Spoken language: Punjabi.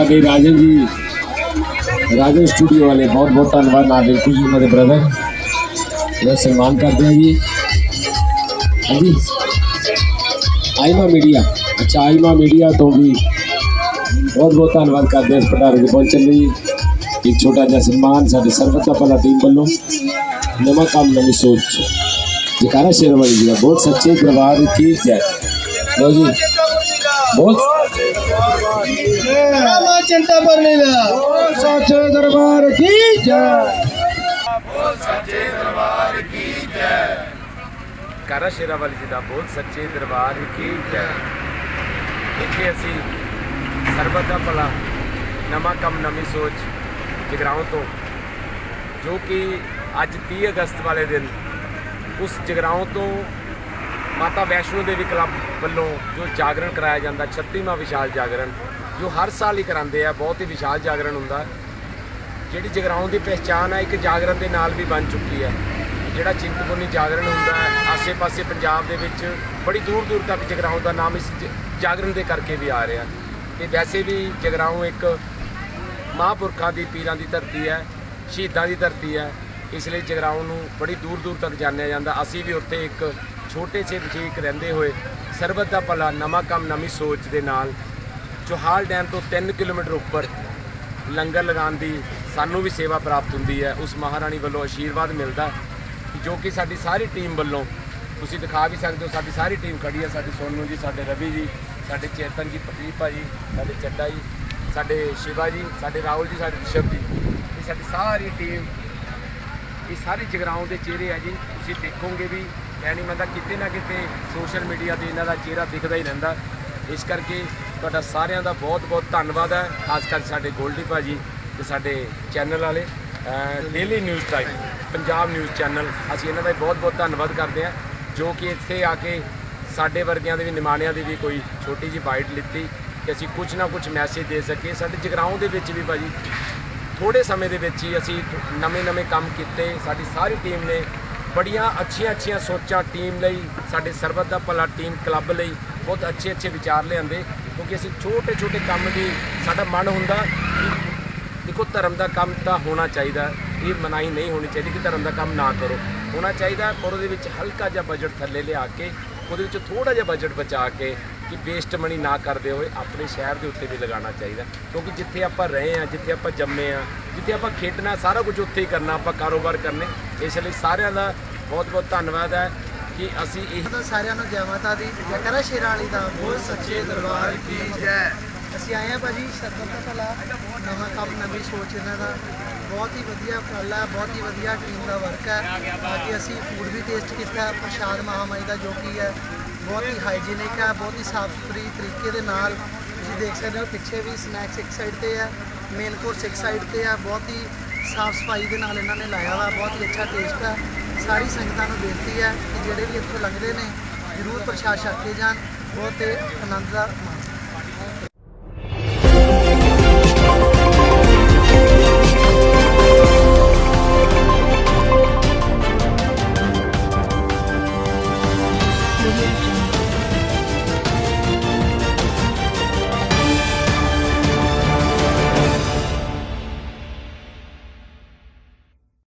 ਸਾਡੇ ਰਾਜਨ ਜੀ ਰਾਜਨ ਸਟੂਡੀਓ ਵਾਲੇ ਬਹੁਤ ਬਹੁਤ ਧੰਨਵਾਦ ਨਾਦਰ ਜੀ ਉਹਨਾਂ ਦੇ ਬ੍ਰਦਰ ਇਹ ਸਨਮਾਨ ਕਰਦੇ ਹਾਂ ਜੀ ਹਾਂਜੀ ਆਈਮਾ ਮੀਡੀਆ ਅੱਛਾ ਆਈਮਾ ਮੀਡੀਆ ਤੋਂ ਵੀ ਬਹੁਤ ਬਹੁਤ ਧੰਨਵਾਦ ਕਰਦੇ ਹਾਂ ਇਸ ਪਟਾਰੇ ਦੇ ਪਹੁੰਚਣ ਲਈ ਇੱਕ ਛੋਟਾ ਜਿਹਾ ਸਨਮਾਨ ਸਾਡੇ ਸਰਬੱਤ ਦਾ ਭਲਾ ਟੀਮ ਵੱਲੋਂ ਨਵਾਂ ਕੰਮ ਨਵੀਂ ਸੋਚ ਜਕਾਰਾ ਸ਼ੇਰਵਾਲੀ ਜੀ ਦਾ ਬਹੁਤ ਸੱਚੇ ਦਰਬਾਰ ਕੀ ਜੈ ਲੋ ਜੀ ਬਹੁਤ ਰਾਮਾ ਚਿੰਤਾ ਪਰਨੀ ਦਾ। ਸੱਚੇ ਦਰਬਾਰ ਕੀ ਜੈ। ਕਾਰਾ ਸ਼ੇਰਾਵਾਲੀ ਜੀ ਦਾ ਬਹੁਤ ਸੱਚੇ ਦਰਬਾਰ ਕੀ ਜੈ। ਇੱਥੇ ਅਸੀਂ ਸਰਬੱਤ ਦਾ ਭਲਾ ਨਵਾਂ ਕੰਮ ਨਵੀਂ ਸੋਚ ਜਗਰਾਉਂ ਤੋਂ ਜੋ ਕਿ ਅੱਜ 30 ਅਗਸਤ ਵਾਲੇ ਦਿਨ ਉਸ ਜਗਰਾਉਂ ਤੋਂ ਮਾਤਾ ਵੈਸ਼ਨੋ ਦੇਵੀ ਕਲੱਬ ਵੱਲੋਂ ਜੋ ਜਾਗਰਣ ਕਰਾਇਆ ਜਾਂਦਾ 36ਵਾਂ ਵਿਸ਼ਾਲ ਜਾਗਰਣ ਜੋ ਹਰ ਸਾਲ ਹੀ ਕਰਾਉਂਦੇ ਆ, ਬਹੁਤ ਹੀ ਵਿਸ਼ਾਲ ਜਾਗਰਣ ਹੁੰਦਾ। ਜਿਹੜੀ ਜਗਰਾਉਂ ਦੀ ਪਹਿਚਾਣ ਹੈ ਇੱਕ ਜਾਗਰਣ ਦੇ ਨਾਲ ਵੀ ਬਣ ਚੁੱਕੀ ਹੈ ਜਿਹੜਾ ਚਿੰਤਪੁਰਨੀ ਜਾਗਰਣ ਹੁੰਦਾ ਹੈ, ਆਸੇ-ਪਾਸੇ ਪੰਜਾਬ ਦੇ ਵਿੱਚ ਬੜੀ ਦੂਰ-ਦੂਰ ਤੱਕ ਜਗਰਾਉਂ ਦਾ ਨਾਮ ਇਸ ਜ- ਜਾਗਰਣ ਦੇ ਕਰਕੇ ਵੀ ਆ ਰਿਹਾ। ਤੇ ਵੈਸੇ ਵੀ ਜਗਰਾਉਂ ਇੱਕ ਮਹਾਂਪੁਰਖਾਂ ਦੀ ਪੀਰਾਂ ਦੀ ਧਰਤੀ ਹੈ, ਸ਼ਹੀਦਾਂ ਦੀ ਧਰਤੀ ਹੈ। ਇਸ ਲਈ ਜਗਰਾਉਂ ਨੂੰ ਬੜੀ ਦੂਰ-ਦੂਰ ਤੱਕ ਜਾਣਿਆ ਜਾਂਦਾ। ਅਸੀਂ ਵੀ ਉੱਥੇ ਇੱਕ ਛੋਟੇ ਜਿਹੇ ਬੁਟੀਕ ਰਹਿੰਦੇ ਹੋਏ ਸਰਬਤ ਦਾ ਭਲਾ, ਨਵਾਂ ਕੰਮ, ਨਵੀਂ ਸੋਚ ਦੇ ਨਾਲ ਚੋਹਾਲ ਡੈਮ ਤੋਂ 3 ਕਿਲੋਮੀਟਰ ਉੱਪਰ ਲੰਗਰ ਲਗਾਉਣ ਦੀ ਸਾਨੂੰ ਵੀ ਸੇਵਾ ਪ੍ਰਾਪਤ ਹੁੰਦੀ ਹੈ। ਉਸ ਮਹਾਰਾਣੀ ਵੱਲੋਂ ਆਸ਼ੀਰਵਾਦ ਮਿਲਦਾ ਜੋ ਕਿ ਸਾਡੀ ਸਾਰੀ ਟੀਮ ਵੱਲੋਂ, ਤੁਸੀਂ ਦਿਖਾ ਵੀ ਸਕਦੇ ਹੋ, ਸਾਡੀ ਸਾਰੀ ਟੀਮ ਖੜੀ ਹੈ, ਸਾਡੀ ਸੋਨੂ ਜੀ, ਸਾਡੇ ਰਵੀ ਜੀ, ਸਾਡੇ ਚੇਤਨ ਜੀ, ਪ੍ਰਦੀਪ ਭਾਜੀ ਸਾਡੇ ਚੱਡਾ ਜੀ, ਸਾਡੇ ਸ਼ਿਵਾ ਜੀ, ਸਾਡੇ ਰਾਹੁਲ ਜੀ, ਸਾਡੇ ਰਿਸ਼ਭ ਜੀ। ਇਹ ਸਾਡੀ ਸਾਰੀ ਟੀਮ, ਇਹ ਸਾਰੇ ਜਗਰਾਉਂ ਦੇ ਚਿਹਰੇ ਆ ਜੀ। ਤੁਸੀਂ ਦੇਖੋਗੇ ਵੀ, ਮੈਂ ਨਹੀਂ ਮੰਨਦਾ ਕਿਤੇ ਨਾ ਕਿਤੇ ਸੋਸ਼ਲ ਮੀਡੀਆ ਤੇ ਇਹਨਾਂ ਦਾ ਚਿਹਰਾ ਦਿਖਦਾ ਹੀ ਰਹਿੰਦਾ। ਇਸ ਕਰਕੇ ਤੁਹਾਡਾ ਸਾਰਿਆਂ ਦਾ ਬਹੁਤ ਬਹੁਤ ਧੰਨਵਾਦ ਹੈ, ਖਾਸ ਕਰ ਸਾਡੇ ਗੋਲਡੀ ਭਾਜੀ ਤੇ ਸਾਡੇ ਚੈਨਲ ਵਾਲੇ daily news time Punjab news channel ਅਸੀਂ ਇਹਨਾਂ ਦਾ ਬਹੁਤ ਬਹੁਤ ਧੰਨਵਾਦ ਕਰਦੇ ਹਾਂ, ਜੋ ਕਿ ਇੱਥੇ ਆ ਕੇ ਸਾਡੇ ਵਰਗਿਆਂ ਦੇ ਵੀ, ਨਿਮਾਣਿਆਂ ਦੀ ਵੀ ਕੋਈ ਛੋਟੀ ਜਿਹੀ ਬਾਈਟ ਲਿੱਤੀ ਕਿ ਅਸੀਂ ਕੁਝ ਨਾ ਕੁਝ ਮੈਸੇਜ ਦੇ ਸਕੀਏ। ਸਾਡੇ ਜਗਰਾਉਂ ਦੇ ਵਿੱਚ ਵੀ ਭਾਜੀ ਥੋੜੇ ਸਮੇਂ ਦੇ ਵਿੱਚ ਹੀ ਅਸੀਂ ਨਵੇਂ-ਨਵੇਂ ਕੰਮ ਕੀਤੇ। ਸਾਡੀ ਸਾਰੀ ਟੀਮ ਨੇ ਬੜੀਆਂ ਅੱਛੀਆਂ-ਅੱਛੀਆਂ ਸੋਚਾਂ ਟੀਮ ਲਈ, ਸਾਡੇ ਸਰਬੱਤ ਦਾ ਭਲਾ ਟੀਮ ਕਲੱਬ ਲਈ ਬਹੁਤ ਅੱਛੇ-ਅੱਛੇ ਵਿਚਾਰ ਲਿਆਂਦੇ ਕਿਉਂਕਿ ਅਸੀਂ ਛੋਟੇ-ਛੋਟੇ ਕੰਮ ਵੀ ਸਾਡਾ ਮਨ ਹੁੰਦਾ ਕਿ ਦੇਖੋ ਧਰਮ ਦਾ ਕੰਮ ਤਾਂ ਹੋਣਾ ਚਾਹੀਦਾ ਇਹ ਮਨਾਹੀ ਨਹੀਂ ਹੋਣੀ ਚਾਹੀਦੀ ਕਿ ਧਰਮ ਦਾ ਕੰਮ ਨਾ ਕਰੋ। ਹੋਣਾ ਚਾਹੀਦਾ ਹੈ, ਪਰ ਉਹਦੇ ਵਿੱਚ ਹਲਕਾ ਜਿਹਾ ਬਜਟ ਥੱਲੇ ਲਿਆ ਕੇ ਉਹਦੇ ਵਿੱਚ ਥੋੜਾ ਜਿਹਾ ਬਜਟ ਬਚਾ ਕੇ ਕਿ ਵੇਸਟ ਮਨੀ ਨਾ ਕਰਦੇ ਹੋਏ ਆਪਣੇ ਸ਼ਹਿਰ ਦੇ ਉੱਤੇ ਵੀ ਲਗਾਉਣਾ ਚਾਹੀਦਾ। ਕਿਉਂਕਿ ਜਿੱਥੇ ਆਪਾਂ ਰਹੇ ਆ ਜਿੱਥੇ ਆਪਾਂ ਜੰਮੇ ਆ ਜਿੱਥੇ ਆਪਾਂ ਖੇਡਣਾ ਸਾਰਾ ਕੁਝ ਉੱਥੇ ਹੀ ਕਰਨਾ ਆਪਾਂ ਕਾਰੋਬਾਰ ਕਰਨੇ ਇਸ ਲਈ ਸਾਰਿਆਂ ਦਾ ਬਹੁਤ ਬਹੁਤ ਧੰਨਵਾਦ ਹੈ। ਕਿ ਅਸੀਂ ਇਹ ਤਾਂ ਸਾਰਿਆਂ ਨੂੰ ਜੈ ਮਾਤਾ ਦੀ, ਜੈ ਕਰਦਾ ਸ਼ੇਰਾਂ ਵਾਲੀ ਦਾ ਬਹੁਤ ਸੱਚੇ ਦਰਬਾਰ ਕੀ ਜੈ। ਅਸੀਂ ਆਏ ਆ ਭਾਜੀ ਸਰਬੱਤ ਦਾ ਭਲਾ, ਨਵਾਂ ਕੰਮ, ਨਵੀਂ ਸੋਚ ਇਹਨਾਂ ਦਾ। ਬਹੁਤ ਹੀ ਵਧੀਆ ਉਪਰਾਲਾ ਹੈ, ਬਹੁਤ ਹੀ ਵਧੀਆ ਟੀਮ ਦਾ ਵਰਕ ਹੈ। ਬਾਕੀ ਅਸੀਂ ਫੂਡ ਵੀ ਟੇਸਟ ਕੀਤਾ, ਪ੍ਰਸ਼ਾਦ ਮਹਾਮਾਈ ਦਾ ਜੋ ਕਿ ਹੈ, ਬਹੁਤ ਹੀ ਹਾਈਜੀਨਿਕ ਹੈ, ਬਹੁਤ ਹੀ ਸਾਫ਼ ਸੁਥਰੀ ਤਰੀਕੇ ਦੇ ਨਾਲ। ਤੁਸੀਂ ਦੇਖ ਸਕਦੇ ਹੋ ਪਿੱਛੇ ਵੀ ਸਨੈਕਸ ਇੱਕ ਸਾਈਡ ਤੇ ਹੈ ਮੇਨ ਕੋਰਸ ਇੱਕ ਸਾਈਡ ਤੇ ਹੈ, ਬਹੁਤ ਹੀ ਸਾਫ਼ ਸਫ਼ਾਈ ਦੇ ਨਾਲ ਇਹਨਾਂ ਨੇ ਲਾਇਆ ਵਾ, ਬਹੁਤ ਹੀ ਅੱਛਾ ਟੇਸਟ ਹੈ ਸਾਰੀ ਸੰਗਤਾਂ ਨੂੰ ਬੇਨਤੀ ਹੈ ਕਿ ਜਿਹੜੇ ਵੀ ਇੱਥੋਂ ਲੰਘਦੇ ਨੇ, ਜ਼ਰੂਰ ਪ੍ਰਸ਼ਾਦ ਛਕ ਕੇ ਜਾਣ, ਬਹੁਤ ਹੀ ਆਨੰਦ ਦਾ